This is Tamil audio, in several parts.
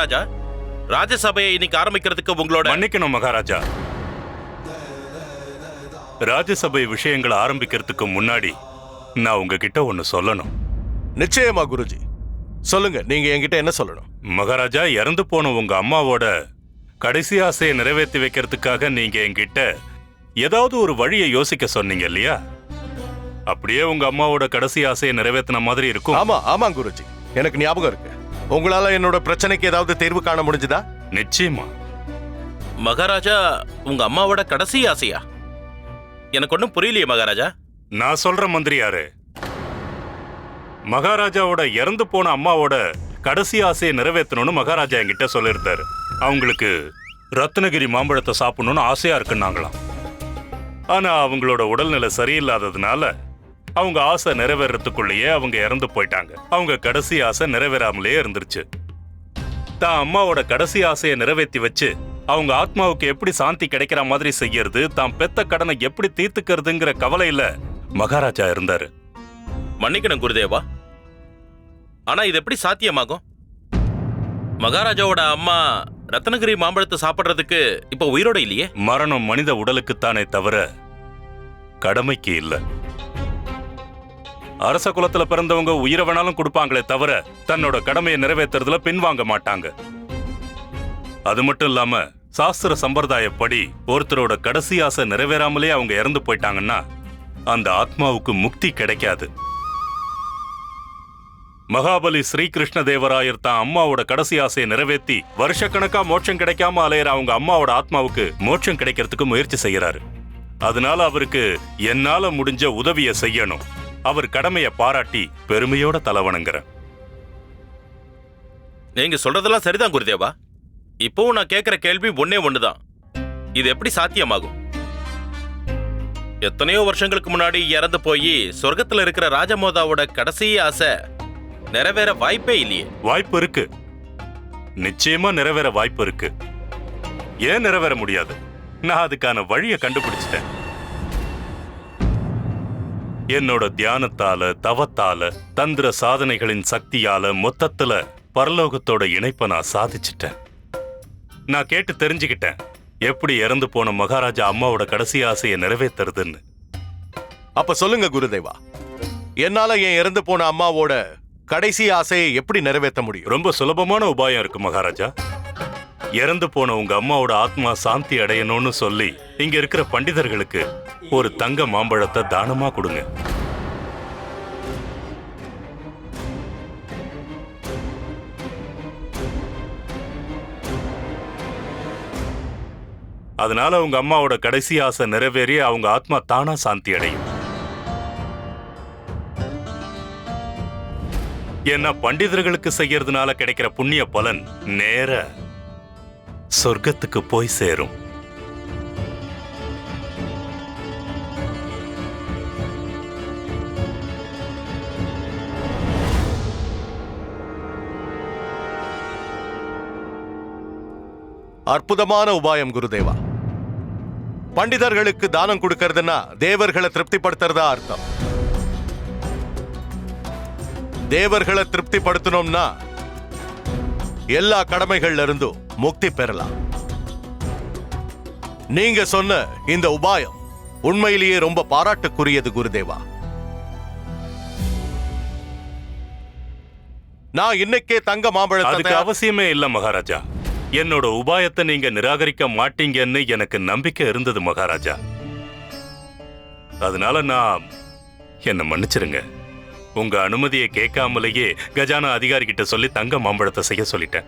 மகாராஜா. ராஜசபையை இன்னைக்கு ஆரம்பிக்கிறதுக்கு உங்களோட மன்னிக்கணும் மகாராஜா. ராஜ்யசபை விஷயங்களை ஆரம்பிக்கிறதுக்கு முன்னாடி நான் உங்ககிட்ட ஒன்னு சொல்லணும். நிச்சயமா குருஜி. சொல்லுங்க நீங்க என்கிட்ட என்ன சொல்லணும்? மகாராஜா இறந்து போன உங்க அம்மாவோட கடைசி ஆசையை நிறைவேற்றி வைக்கிறதுக்காக நீங்க என்கிட்ட ஏதாவது ஒரு வழியை யோசிக்க சொன்னீங்க இல்லையா? அப்படியே உங்க அம்மாவோட கடைசி ஆசையை நிறைவேற்றின மாதிரி இருக்கும். ஆமா ஆமா குருஜி. எனக்கு ஞாபகம் இருக்கு. உங்களால என்னோட பிரச்சனைக்கு ஏதாவது தீர்வு காண முடிஞ்சுதா? நிச்சயமா. மகாராஜா உங்க அம்மாவோட கடைசி ஆசையா? எனக்கு ஒன்றும் புரியலையே மகாராஜா. நான் சொல்ற மந்திரியாரு மகாராஜாவோட இறந்து போன அம்மாவோட கடைசி ஆசையை நிறைவேற்றணும்னு மகாராஜா என்கிட்ட சொல்லியிருந்தாரு. அவங்களுக்கு ரத்னகிரி மாம்பழத்தை சாப்பிடணும்னு ஆசையா இருக்குன்னாங்களாம். ஆனா அவங்களோட உடல்நிலை சரியில்லாததுனால அவங்க ஆசை நிறைவேறதுக்குள்ளேயே அவங்க இறந்து போயிட்டாங்க. அவங்க கடைசி ஆசை நிறைவேறாமலே இருந்துருச்சு. தான் அம்மாவோட கடைசி ஆசையை நிறைவேற்றி வச்சு அவங்க ஆத்மாவுக்கு எப்படி சாந்தி கிடைக்கிற மாதிரி செய்யறது தான் பெத்த கடனை எப்படி தீர்த்துக்கிறதுங்கிற கவலையில மகாராஜா இருந்தாரு. மன்னிக்கணும் குருதேவா. ஆனா இது எப்படி சாத்தியமாகும்? மகாராஜாவோட அம்மா ரத்னகிரி மாம்பழத்தை சாப்பிடுறதுக்கு இப்ப உயிரோட இல்லையே? மரணம் மனித உடலுக்குத்தானே தவிர கடமைக்கு இல்ல. அரச குலத்துல பிறந்தவங்க உயிரை வேணாலும் கொடுப்பாங்களே தவிர தன்னோட கடமையை நிறைவேற்றுறதுல பின்வாங்க மாட்டாங்க. அது மட்டும் இல்லாம சாஸ்திர சம்பிரதாயப்படி ஒருத்தரோட கடைசி ஆசை நிறைவேறாமலே அவங்க இறந்து போயிட்டாங்கன்னா அந்த ஆத்மாவுக்கு முக்தி கிடைக்காது. மகாபலி ஸ்ரீகிருஷ்ண தேவராயர் தான் அம்மாவோட கடைசி ஆசையை நிறைவேத்தி வருஷக்கணக்கா மோட்சம் கிடைக்காம அலையிற அவங்க அம்மாவோட ஆத்மாவுக்கு மோட்சம் கிடைக்கிறதுக்கு முயற்சி செய்யறாரு அதனால அவருக்கு என்னால முடிஞ்ச உதவியை செய்யணும். அவர் கடமைய பாராட்டி பெருமையோட தலவணங்குறேன். நீங்க சொல்றதெல்லாம் சரிதான் குருதேவா. இப்பவும் நான் கேட்கிற கேள்வி ஒன்னே ஒண்ணுதான். இது எப்படி சாத்தியமாகும்? எத்தனையோ வருஷங்களுக்கு முன்னாடி இறந்து போய் சொர்க்கத்துல இருக்கிற ராஜமோதாவோட கடைசி ஆசை நிறைவேற வாய்ப்பே இல்லையே. வாய்ப்பு இருக்கு. நிச்சயமா நிறைவேற வாய்ப்பு இருக்கு. ஏன் நிறைவேற முடியாது? நான் அதுக்கான வழியை கண்டுபிடிச்சிட்டேன். என்னோட தியானத்தால தவத்தால தந்திர சாதனைகளின் சக்தியால மொத்தத்துல பரலோகத்தோட இணைப்பை நான் சாதிச்சிட்டேன். நான் கேட்டு தெரிஞ்சுக்கிட்டேன் எப்படி இறந்து போன மகாராஜா அம்மாவோட கடைசி ஆசையை நிறைவேத்துறதுன்னு. அப்ப சொல்லுங்க குருதேவா என்னால என் இறந்து போன அம்மாவோட கடைசி ஆசையை எப்படி நிறைவேற்ற முடியும்? ரொம்ப சுலபமான உபாயம் இருக்கு மகாராஜா. இறந்து போன உங்க அம்மாவோட ஆத்மா சாந்தி அடையணும்னு சொல்லி இங்க இருக்கிற பண்டிதர்களுக்கு ஒரு தங்க மாம்பழத்தை தானமா கொடுங்க. அதனால உங்க அம்மாவோட கடைசி ஆசை நிறைவேறி அவங்க ஆத்மா தானா சாந்தி அடையும். ஏன்னா பண்டிதர்களுக்கு செய்யறதுனால கிடைக்கிற புண்ணிய பலன் நேர சொர்க்கத்துக்கு போய் சேரும். அற்புதமான உபாயம் குருதேவா. பண்டிதர்களுக்கு தானம் கொடுக்கறதுன்னா தேவர்களை திருப்திப்படுத்துறதா அர்த்தம். தேவர்களை திருப்திப்படுத்தணும்னா எல்லா கடமைகள்ல இருந்தும் முக்தி பெறலாம். நீங்க சொன்ன இந்த உபாயம் உண்மையிலேயே ரொம்ப பாராட்டுக்குரியது குருதேவா. நான் இன்னைக்கே தங்க மாம்பழத்தை அதுக்கு தயார்- அவசியமே இல்ல மகாராஜா. என்னோட உபாயத்தை நீங்க நிராகரிக்க மாட்டீங்கன்னு எனக்கு நம்பிக்கை இருந்தது மகாராஜா. அதனால நான் என்ன மன்னிச்சிருங்க. உங்க அனுமதியை கேட்காமலேயே கஜானா அதிகாரி கிட்ட சொல்லி தங்க மாம்பழத்தை செய்ய சொல்லிட்டேன்.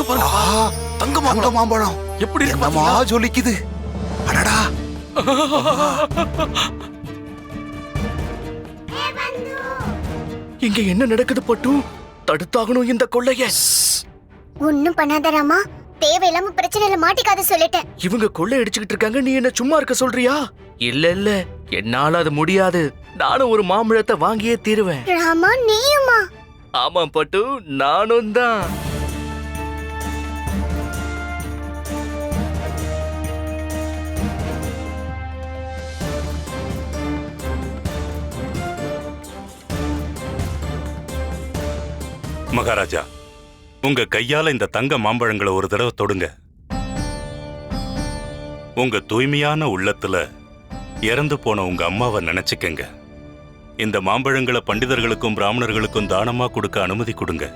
அங்க பாருங்க தங்க தங்க மாம்பழம் மாம்பழம் எப்படி இருக்கு என்னமா? ஜொலிக்குது? அடடா. இங்க என்ன நடக்குது பட்டு? தடுத்தாகணும் இந்த கொள்ளைய. ஒண்ணும் பண்ணாத ராமா. தேவையில்லாம பிரச்சனையில மாட்டிக்காத சொல்லிட்டேன். இவங்க கொள்ளை அடிச்சுக்கிட்டு இருக்காங்க நீ என்ன சும்மா இருக்க சொல்றியா? இல்ல இல்ல. என்னால அது முடியாது. நானும் ஒரு மாம்பழத்தை வாங்கியே தீருவேன். ராமா நீயுமா? ஆமாம் பட்டு நானும் தான். மகாராஜா உங்க கையால இந்த தங்க மாம்பழங்களை ஒரு தடவை தொடுங்க. உங்க தூய்மையான உள்ளத்துல இறந்து போன உங்க அம்மாவை நினைச்சுக்கங்க. இந்த மாம்பழங்களை பண்டிதர்களுக்கும் பிராமணர்களுக்கும் தானமா கொடுக்க அனுமதி கொடுங்க.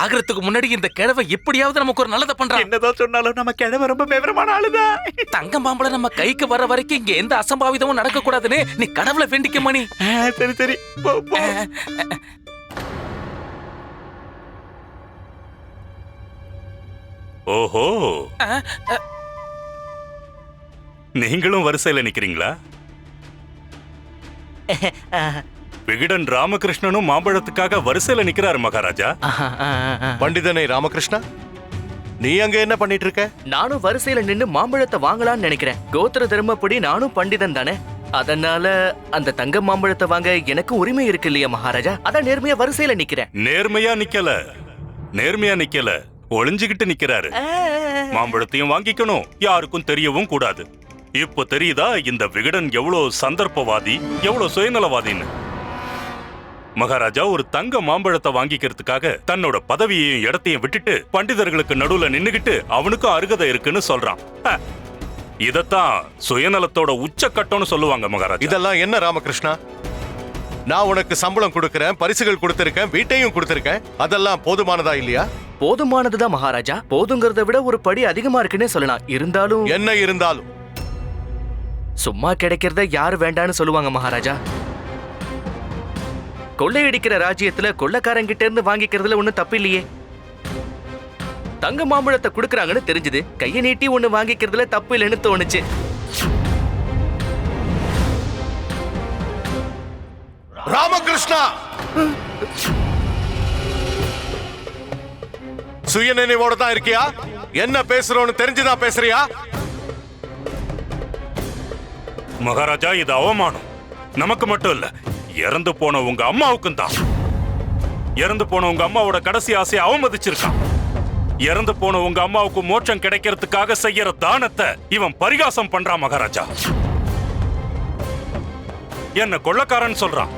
சாகரத்துக்கு முன்னாடி இந்த கிழவை எப்படியாவது நமக்கு ஒரு நல்லதை பண்றான். என்னதான் சொன்னாலும் நம்ம கிழமை ரொம்ப விவரமான ஆளுதான். தங்க மாம்பழம் நம்ம கைக்கு வர வரைக்கும் இங்க எந்த அசம்பாவிதமும் நடக்க கூடாதுன்னு நீ கடவுளை வேண்டிக்க மணி. சரி சரி. ஓஹோ. நீங்களும் வரிசையில நிக்கிறீங்களா? விகடன் ராமகிருஷ்ணனும் மாம்பழத்துக்காக வரிசையில நிக்கிறாரு மகாராஜா. பண்டிதனை ராமகிருஷ்ணா நீ அங்க என்ன பண்ணிட்டு இருக்க நானும் வரிசையில நின்னு மாம்பழத்தை வாங்கலாம்னு நினைக்கிறேன். கோத்திர தர்மப்படி நானும் பண்டிதன் தானே. அதனால அந்த தங்க மாம்பழத்தை வாங்க எனக்கு உரிமை இருக்கு இல்லையா மகாராஜா? அதான் நேர்மையா வரிசையில நிக்கிறேன். நேர்மையா நிக்கல. நேர்மையா நிக்கல. ஒளிஞ்சுகிட்டு நிக்கிறாரு. மாம்பழத்தையும் வாங்கிக்கணும். யாருக்கும் தெரியவும் கூடாது. இப்போ தெரியுதா இந்த விகடன் எவ்வளவு சந்தர்ப்பவாதி எவ்வளவு சுயநலவாதின்னு? மகாராஜா ஒரு தங்க மாம்பழத்தை வாங்கிக்கிறதுக்காக தன்னோட பதவியையும் இடத்தையும் விட்டுட்டு பண்டிதர்களுக்கு நடுவுல நின்னுகிட்டு அவனுக்கும் அருகதை இருக்குன்னு சொல்றான். இதத்தான் சுயநலத்தோட உச்சக்கட்டம்னு சொல்லுவாங்க மகாராஜா. இதெல்லாம் என்ன ராமகிருஷ்ணா? நான் உனக்கு சம்பளம் கொடுக்கறேன் பரிசுகள் கொடுத்திருக்கேன் வீட்டையும் கொடுத்திருக்கேன். அதெல்லாம் போதுமானதா இல்லையா? போதுமானதுதான் மகாராஜா. போதுங்கிறத விட ஒரு படி அதிகமா இருக்குன்னே சொல்லலாம். இருந்தாலும் என்ன இருந்தாலும். சும்மா கிடைக்கிறத யாரு வேண்டான்னு சொல்லுவாங்க மகாராஜா? கொள்ளையடிக்கிற ராஜ்யத்துல கொள்ளைக்காரங்கிட்ட இருந்து வாங்கிக்கிறதுல ஒண்ணும் தப்பு இல்லையே தங்க மாம்பழத்தை குடுக்கறாங்கன்னு தெரிஞ்சது கையை நீட்டி ஒண்ணு வாங்கிக்கிறதுல தப்பு இல்லைன்னு தோணுச்சு. ராமகிருஷ்ணா! சுயநினைவோட தான் இருக்கியா? என்ன பேசுறோன்னு தெரிஞ்சுதான் பேசுறியா? மகாராஜா இது அவமானம். நமக்கு மட்டும் இல்ல இறந்து போன உங்க அம்மாவுக்கும் தான். இறந்து போன உங்க அம்மாவோட கடைசி ஆசையை அவமதிச்சிருக்கான். இறந்து போன உங்க அம்மாவுக்கு மோட்சம் கிடைக்கிறதுக்காக செய்யற தானத்தை இவன் பரிகாசம் பண்றான் மகாராஜா. என்ன கொள்ளக்காரன் சொல்றான்?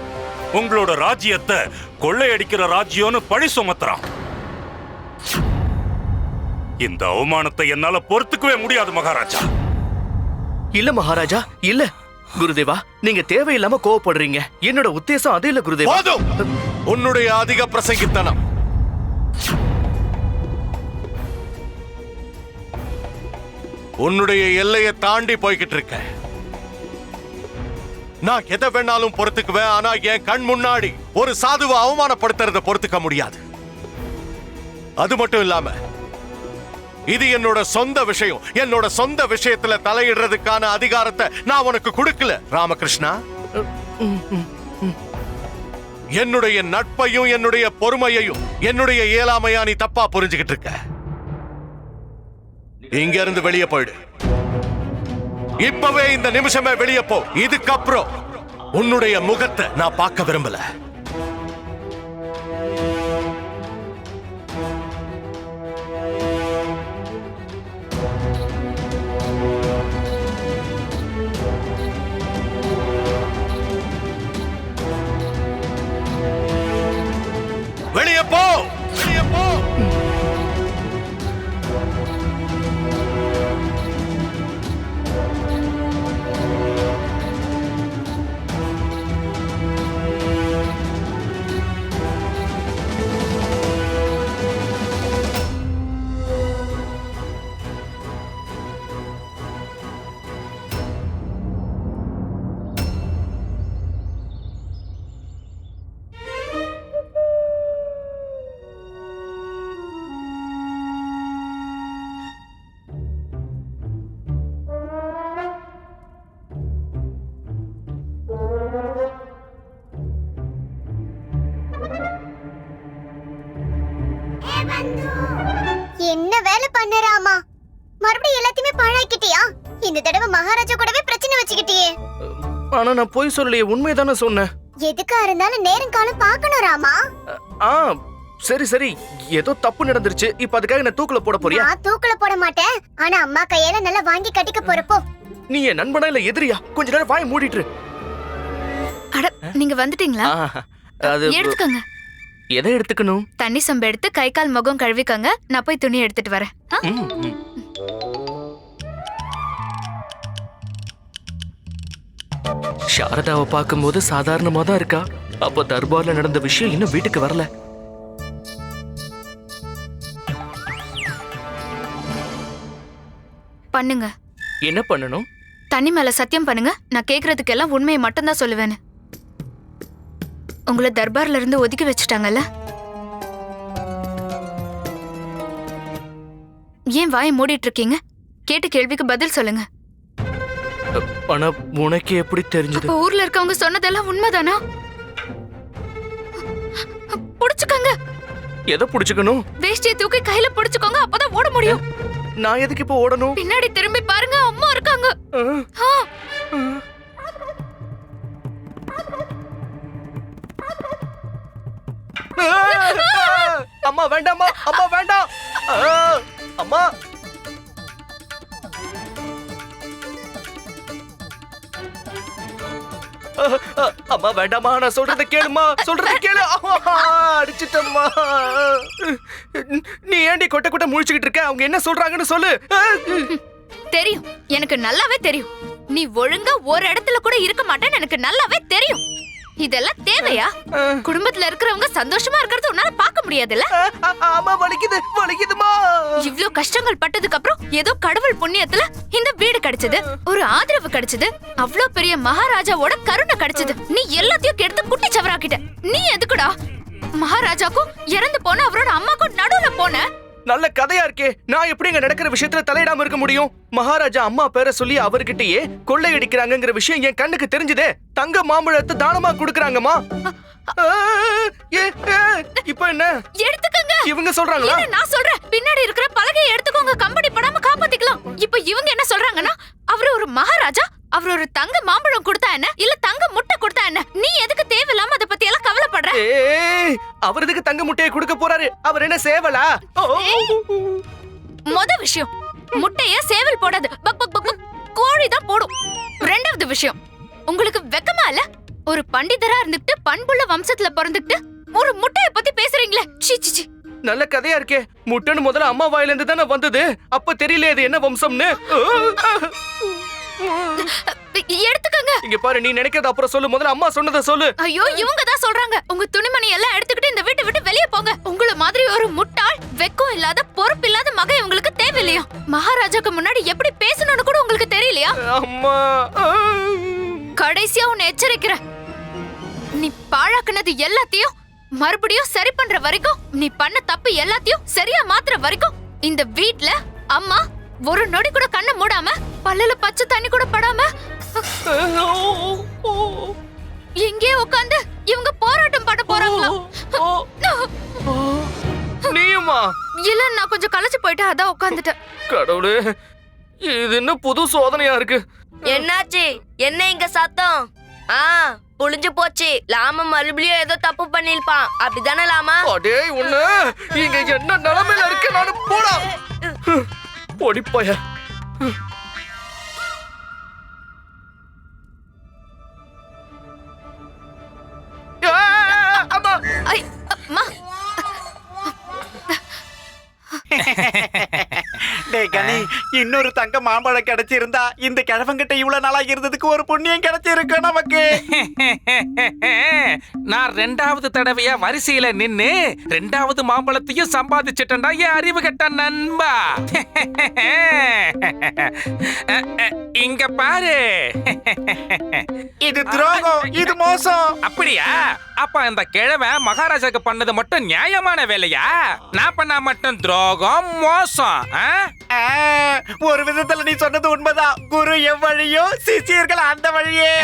உங்களோட ராஜ்யத்தை கொள்ளையடிக்கிற ராஜ்யம்னு பழி சுமத்துறான். இந்த அவமானத்தை என்னால பொறுத்துக்கவே முடியாது மகாராஜா. இல்ல மகாராஜா இல்ல. குருதேவா நீங்க தேவையில்லாம கோவப்படுறீங்க. என்னோட உத்தேசம் அது இல்ல குருதேவா. போதும்! உன்னுடைய அதிக பிரசங்கித்தனம். உன்னுடைய எல்லையை தாண்டி போய்கிட்டு இருக்க நான் எதை வேணாலும் பொறுத்துக்குவேன் ஆனா என் கண் முன்னாடி ஒரு சாதுவை அவமானப்படுத்துறத பொறுத்துக்க முடியாது. அது மட்டும் இல்லாம இது என்னோட சொந்த விஷயம். என்னோட சொந்த விஷயத்துல தலையிடுறதுக்கான அதிகாரத்தை நான் உனக்கு கொடுக்கல. ராமகிருஷ்ணா? என்னுடைய நட்பையும் என்னுடைய பொறுமையையும் என்னுடைய இயலாமையா நீ தப்பா புரிஞ்சுகிட்டு இருக்க. இங்க இருந்து வெளியே போயிடு. இப்பவே இந்த நிமிஷமே வெளியே போ. இதுக்கப்புறம் உன்னுடைய முகத்தை நான் பார்க்க விரும்பல. நான் போய் சொல்லலையே உண்மைதானே சொன்னேன். எதுக்கா இருந்தாலும் நேரம் காலம் பார்க்கணும் ராமா. ஆ சரி சரி. ஏதோ தப்பு நடந்துருச்சு. இப்ப அதுக்காக என்ன தூக்குல போட போறியா? நான் தூக்குல போட மாட்டேன். ஆனா அம்மா கையால நல்லா வாங்கி கட்டிக்க போறப்போ. நீ என் நண்பனா இல்ல எதிரியா? கொஞ்ச நேரம் வாய் மூடிட்டு இரு. அட நீங்க வந்துட்டீங்களா? அது எடுத்துக்கோங்க. எதை எடுத்துக்கணும்? தண்ணி சொம்பு எடுத்து கை கால் முகம் கழுவிக்கோங்க. நான் போய் துணி எடுத்துட்டு வரேன். சாரதாவை பார்க்கும்போது சாதாரணமா தான் இருக்கா? அப்ப தர்பார்ல நடந்த விஷயம் இன்னும் வீட்டுக்கு வரல. பண்ணுங்க. என்ன பண்ணணும்? தண்ணி மேல சத்தியம் பண்ணுங்க. நான் கேக்குறதுக்கு எல்லாம் உண்மையை மட்டும்தான் சொல்லுவேன்னு. உங்களை தர்பார்ல இருந்து ஒதுக்கி வச்சுட்டாங்கல்ல? ஏன் வாயை மூடிட்டு இருக்கீங்க? கேட்ட கேள்விக்கு பதில் சொல்லுங்க. ஆனா உனக்கு எப்படி தெரிஞ்சது? ஊர்ல இருக்கவங்க சொன்னதெல்லாம் உண்மைதானா? புடிச்சுக்கோங்க. எதை புடிச்சுக்கணும்? வேஷ்டியை தூக்கி கையில புடிச்சுக்கோங்க அப்பதான் ஓட முடியும். நான் எதுக்கு இப்ப ஓடணும்? பின்னாடி திரும்பி பாருங்க அம்மா இருக்காங்க. அம்மா வேண்டாம்மா அம்மா வேண்டாம். அம்மா. அம்மா வேண்டாமா நான் சொல்றத கேளுமா சொல்றத கேளு. அடிச்சிட்டம்மா. நீ ஏண்டி கொட்ட கொட்ட முழிச்சுக்கிட்டு இருக்க? அவங்க என்ன சொல்றாங்கன்னு சொல்லு. தெரியும் எனக்கு நல்லாவே தெரியும். நீ ஒழுங்கா ஒரு இடத்துல கூட இருக்க மாட்டேன்னு எனக்கு நல்லாவே தெரியும். இதெல்லாம் தேவையா? குடும்பத்துல இருக்கிறவங்க சந்தோஷமா இருக்கிறது உன்னால பார்க்க முடியாதுல்ல? ஆமா வலிக்குது வலிக்குதுமா. இவ்ளோ கஷ்டங்கள் பட்டதுக்கு அப்புறம் ஏதோ கடவுள் புண்ணியத்துல இந்த வீடு கிடைச்சது ஒரு ஆதரவு கிடைச்சது அவ்ளோ பெரிய மகாராஜாவோட கருணை கிடைச்சது. நீ எல்லாத்தையும் கெடுத்து குட்டி சவராக்கிட்ட. நீ எதுக்குடா? மகாராஜாக்கும் இறந்து போன அவரோட அம்மாக்கும் நடுவுல போன? நல்ல கதையா இருக்கே. நான் எப்படி இங்க நடக்கிற விஷயத்துல தலையிடாம இருக்க முடியும்? மகாராஜா அம்மா பேரை சொல்லி அவர்கிட்டயே கொள்ளையடிக்கிறாங்கங்கிற விஷயம் என் கண்ணுக்கு தெரிஞ்சதே. தங்க மாம்பழத்தை தானமா கொடுக்கறாங்கம்மா? இப்ப என்ன? எடுத்துக்கங்க. இவங்க சொல்றாங்களா? நான் சொல்றேன்? பின்னாடி இருக்கிற பலகையை எடுத்துக்கோங்க. கம்பெனி படாம காப்பாத்திக்கலாம். இப்ப இவங்க என்ன சொல்றாங்கன்னா அவர் ஒரு மகாராஜா அவர் ஒரு தங்க மாம்பழம் கொடுத்தா என்ன? இல்ல தங்க முட்டை கொடுத்தா என்ன? நீ எதுக்கு தேவையில்லாம அத பத்தி எல்லாம் கவலைப்படுற? அவர் எதுக்கு தங்க முட்டையை கொடுக்க போறாரு? அவர் என்ன சேவலா? ஓ, மொத விஷயம் முட்டைய சேவல் போடாது. பக் பக் கோழி தான் போடும். ரெண்டாவது விஷயம் உங்களுக்கு வெக்கமா இல்ல? ஒரு பண்டிதரா இருந்துட்டு பண்புள்ள வம்சத்துல பிறந்துட்டு ஒரு முட்டைய பத்தி பேசுறீங்களே. சீ சீ நல்ல கதையா இருக்கே. முட்டைன்னு முதல்ல அம்மா வாயில இருந்து தானே வந்தது? அப்ப தெரியல இது என்ன வம்சம்னு? எடுத்துக்கங்க. இங்க பாரு நீ நினைக்கிறத அப்புறம் சொல்லு. முதல்ல அம்மா சொன்னதை சொல்லு. ஐயோ இவங்க தான் சொல்றாங்க. உங்க துணிமணி எல்லாம் எடுத்துக்கிட்டு இந்த வீட்டை விட்டு வெளியே போங்க. உங்கள மாதிரி ஒரு முட்டாள் வெக்கம் இல்லாத பொறுப்பு இல்லாத மகன் இவங்களுக்கு தேவையில்லையா? மகாராஜாக்கு முன்னாடி எப்படி பேசணும்னு கூட உங்களுக்கு தெரியலையா? அம்மா. கடைசியா உன்னை எச்சரிக்கிறேன். நீ பாழாக்குனது எல்லாத்தையும் மறுபடியும் சரி பண்ற வரைக்கும் நீ பண்ண தப்பு எல்லாத்தையும் சரியா மாத்துற வரைக்கும் இந்த வீட்ல அம்மா ஒரு நொடி கூட கண்ணை மூடாம பல்லுல பச்சை தண்ணி கூட படாம. எங்கே உட்காந்து இவங்க போராட்டம் பண்ண போறாங்களா? நீயுமா? இல்ல நான் கொஞ்சம் களைச்சு போயிட்டு அதான் உட்காந்துட்டேன் கடவுளே இது என்ன புது சோதனையா இருக்கு? என்னாச்சு? என்ன இங்க சத்தம்? ஆ புளிஞ்சு போச்சு. லாம மறுபடியும் ஏதோ தப்பு பண்ணிருப்பான் அப்படிதானே லாமா? அடே உன்ன. இங்க என்ன நிலைமையில இருக்கு? நானு போடா. ஓடிப்போய. அம்மா. டேய் கனி இன்னொரு தங்க மாம்பழம் கிடைச்சிருந்தா இந்த கிழவங்கிட்ட இவ்வளவு நாளா இருந்ததுக்கு ஒரு புண்ணியம் கிடைச்சிருக்கு நமக்கு. நான் ரெண்டாவது தடவையா வரிசையில நின்னு ரெண்டாவது மாம்பழத்தையும் சம்பாதிச்சிட்டேன்டா என் அறிவு கட்ட நண்பா. இங்க பாரு. இது துரோகம் இது மோசம். அப்படியா? அப்ப அந்த கிழவன் மகாராஜாக்கு பண்ணது மட்டும் நியாயமான வேலையா? நான் பண்ணா மட்டும் துரோகம். மோசம் ஆ? ஆ, ஒரு விதத்துல நீ சொன்னது உண்மைதான் குரு எவ்வழியோ சிஷியர்கள் அந்த வழியே.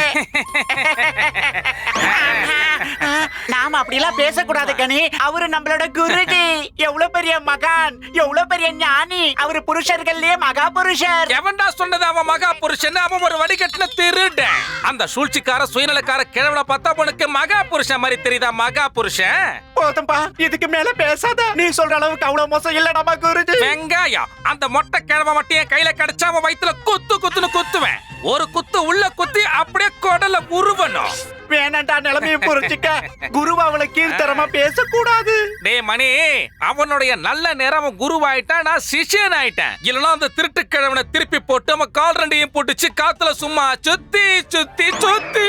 நாம அப்படிலாம் பேசக்கூடாது கனி. அவரு நம்மளோட குருஜி. எவ்வளவு பெரிய மகான் எவ்வளவு பெரிய ஞானி. அவரு புருஷர்கள்லயே மகா புருஷர். எவன்டா சொன்னது அவன் மகா புருஷன் அவன் ஒரு வடிகட்டின திருடன் அந்த சூழ்ச்சிக்கார சுயநலக்கார கிழவனை பார்த்தா உனக்கு மகா புருஷன் மாதிரி தெரியுதா? மகா புருஷன்? போதும்பா இதுக்கு மேல பேசாத. நீ சொல்ற அளவுக்கு அவ்வளவு மோசம் இல்ல நம்ம குருஜி வெங்காயம் அந்த மொட்டை கிழவன் மட்டும் என் கையில கிடைச்சா அவன் வயித்துல குத்து குத்துன்னு குத்துவேன் ஒரு குத்து உள்ள குத்தி அப்படியே குடல உருவணும் வேணாண்டா நிலைமையை புரிஞ்சுக்க குரு அவளை கீழ்த்தரமா பேசக்கூடாது டேய் மணி அவனுடைய நல்ல நேரம் அவன் குருவாயிட்டான் நான் சிஷ்யன் ஆயிட்டேன் இல்லனா அந்த திருட்டு கிழவனை திருப்பி போட்டு அவன் கால் ரெண்டையும் போட்டுச்சு காத்துல சும்மா சுத்தி சுத்தி சுத்தி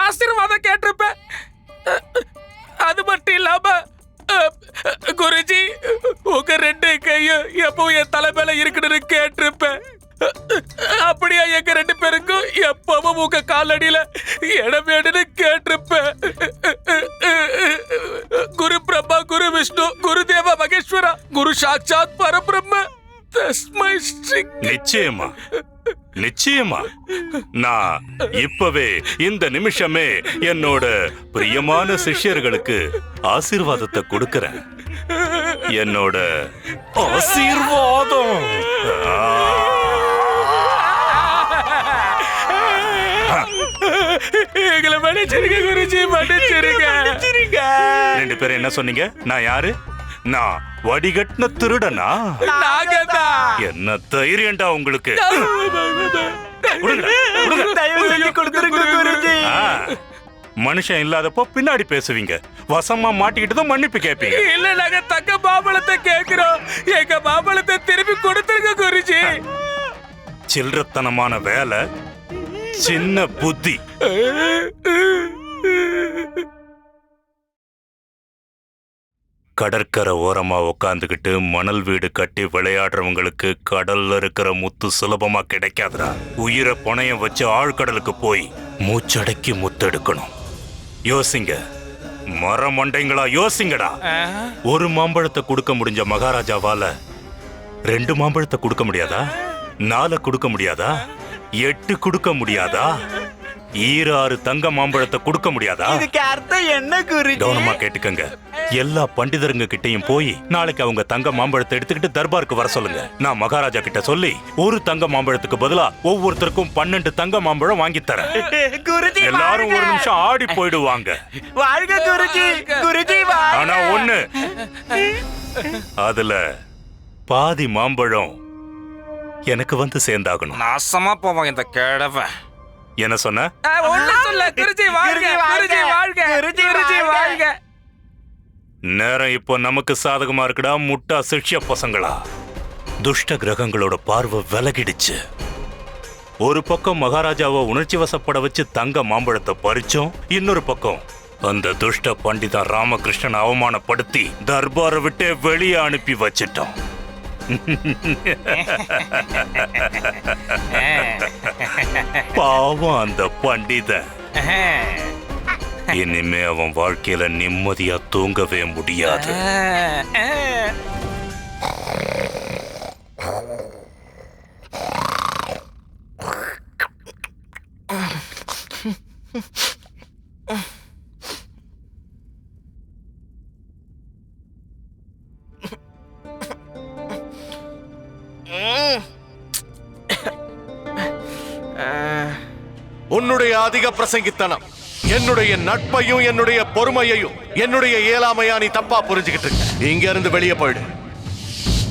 ஆசீர்வாதம் கேட்டிருப்பேன் என் தலைமையில இருக்குன்னு கேட்டிருப்பேன். அப்படியா எங்க ரெண்டு பேருக்கும்? எப்பவும் உங்க காலடியில இடம் வேணும்னு கேட்டிருப்பேன். குரு பிரம்மா குரு விஷ்ணு குரு தேவ மகேஸ்வரா குரு சாட்சாத் பரபிரம்ம. தஸ்மை ஸ்ரீ நிச்சயமா. நிச்சயமா. நான் இப்பவே இந்த நிமிஷமே என்னோட பிரியமான சிஷ்யர்களுக்கு ஆசீர்வாதத்தை கொடுக்கறேன். என்னோட ஆசீர்வாதம். எங்களை மன்னிச்சிருங்க குருஜி மன்னிச்சிருங்க. ரெண்டு பேரும் என்ன சொன்னீங்க? நான் யாரு? நான் வடிகட்டின திருடனா? என்ன தைரியம்டா உங்களுக்கு. தயவு செஞ்சு கொடுத்துருங்க குருஜி. ஆ, மனுஷன் இல்லாதப்போ பின்னாடி பேசுவீங்க. வசமா மாட்டிக்கிட்டு தான் மன்னிப்பு கேட்பீங்க. இல்ல நாங்க தங்க மாம்பழத்தை கேக்குறோம் எங்க மாம்பழத்தை திருப்பி கொடுத்துருங்க குருஜி. சில்லறத்தனமான வேலை சின்ன புத்தி. கடற்கரை ஓரமா உக்காந்துக்கிட்டு மணல் வீடு கட்டி விளையாடுறவங்களுக்கு கடல்ல இருக்கிற முத்து சுலபமா கிடைக்காதுடா. உயிரை பணையம் வச்சு ஆழ்கடலுக்கு போய் மூச்சடக்கி முத்தெடுக்கணும். யோசிங்க. மரமண்டைங்களா யோசிங்கடா. ஒரு மாம்பழத்தை கொடுக்க முடிஞ்ச மகாராஜாவால ரெண்டு மாம்பழத்தை கொடுக்க முடியாதா? நாலை கொடுக்க முடியாதா? எட்டு கொடுக்க முடியாதா? ஈராறு தங்க மாம்பழத்தை கொடுக்க முடியாதா? இதுக்கு அர்த்தம் என்ன குருஜி? கவனமா கேட்டுக்கங்க. எல்லா பண்டிதருங்க கிட்டயும் போய் நாளைக்கு அவங்க தங்க மாம்பழத்தை எடுத்துக்கிட்டு தர்பாருக்கு வர சொல்லுங்க. நான் மகாராஜா கிட்ட சொல்லி ஒரு தங்க மாம்பழத்துக்கு பதிலா ஒவ்வொருத்தருக்கும் பன்னெண்டு தங்க மாம்பழம் வாங்கி தரேன். குருஜி எல்லாரும் ஒரு! நிமிஷம் ஆடி போயிடுவாங்க. வாழ்க குருஜி குருஜி! ஆனா ஒண்ணு அதுல பாதி மாம்பழம் எனக்கு வந்து சேர்ந்தாகணும். நாசமா போவான் இந்த கிழவன் என்ன சொன்ன? ஒண்ணு சொல்ல குருஜி வாழ்க குருஜி வாழ்க! குருஜி வாழ்க. நேரம் இப்போ நமக்கு சாதகமா இருக்குடா முட்டா சிக்ஷ பசங்களா. துஷ்ட கிரகங்களோட பார்வை விலகிடுச்சு. ஒரு பக்கம் மகாராஜாவை உணர்ச்சி வசப்பட வச்சு தங்க மாம்பழத்தை பறிச்சோம் இன்னொரு பக்கம் அந்த துஷ்ட பண்டிதன் ராமகிருஷ்ணன் அவமானப்படுத்தி தர்பாரை விட்டே வெளியே அனுப்பி வச்சிட்டோம். பாவம் அந்த பண்டிதன் இனிமே அவன் வாழ்க்கையில நிம்மதியா தூங்கவே முடியாது. அதிக பிரசங்கித்தனம். என்னுடைய நட்பையும் என்னுடைய பொறுமையையும் என்னுடைய இயலாமையா நீ தப்பா புரிஞ்சுக்கிட்டு இங்க இருந்து வெளியே போயிடு.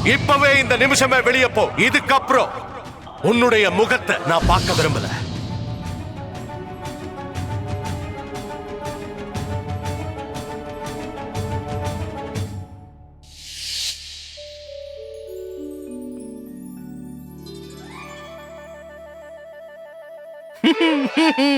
இப்பவே இந்த நிமிஷமே வெளியே போ. இதுக்கப்புறம் உன்னுடைய முகத்தை நான் பார்க்க விரும்பல. Hee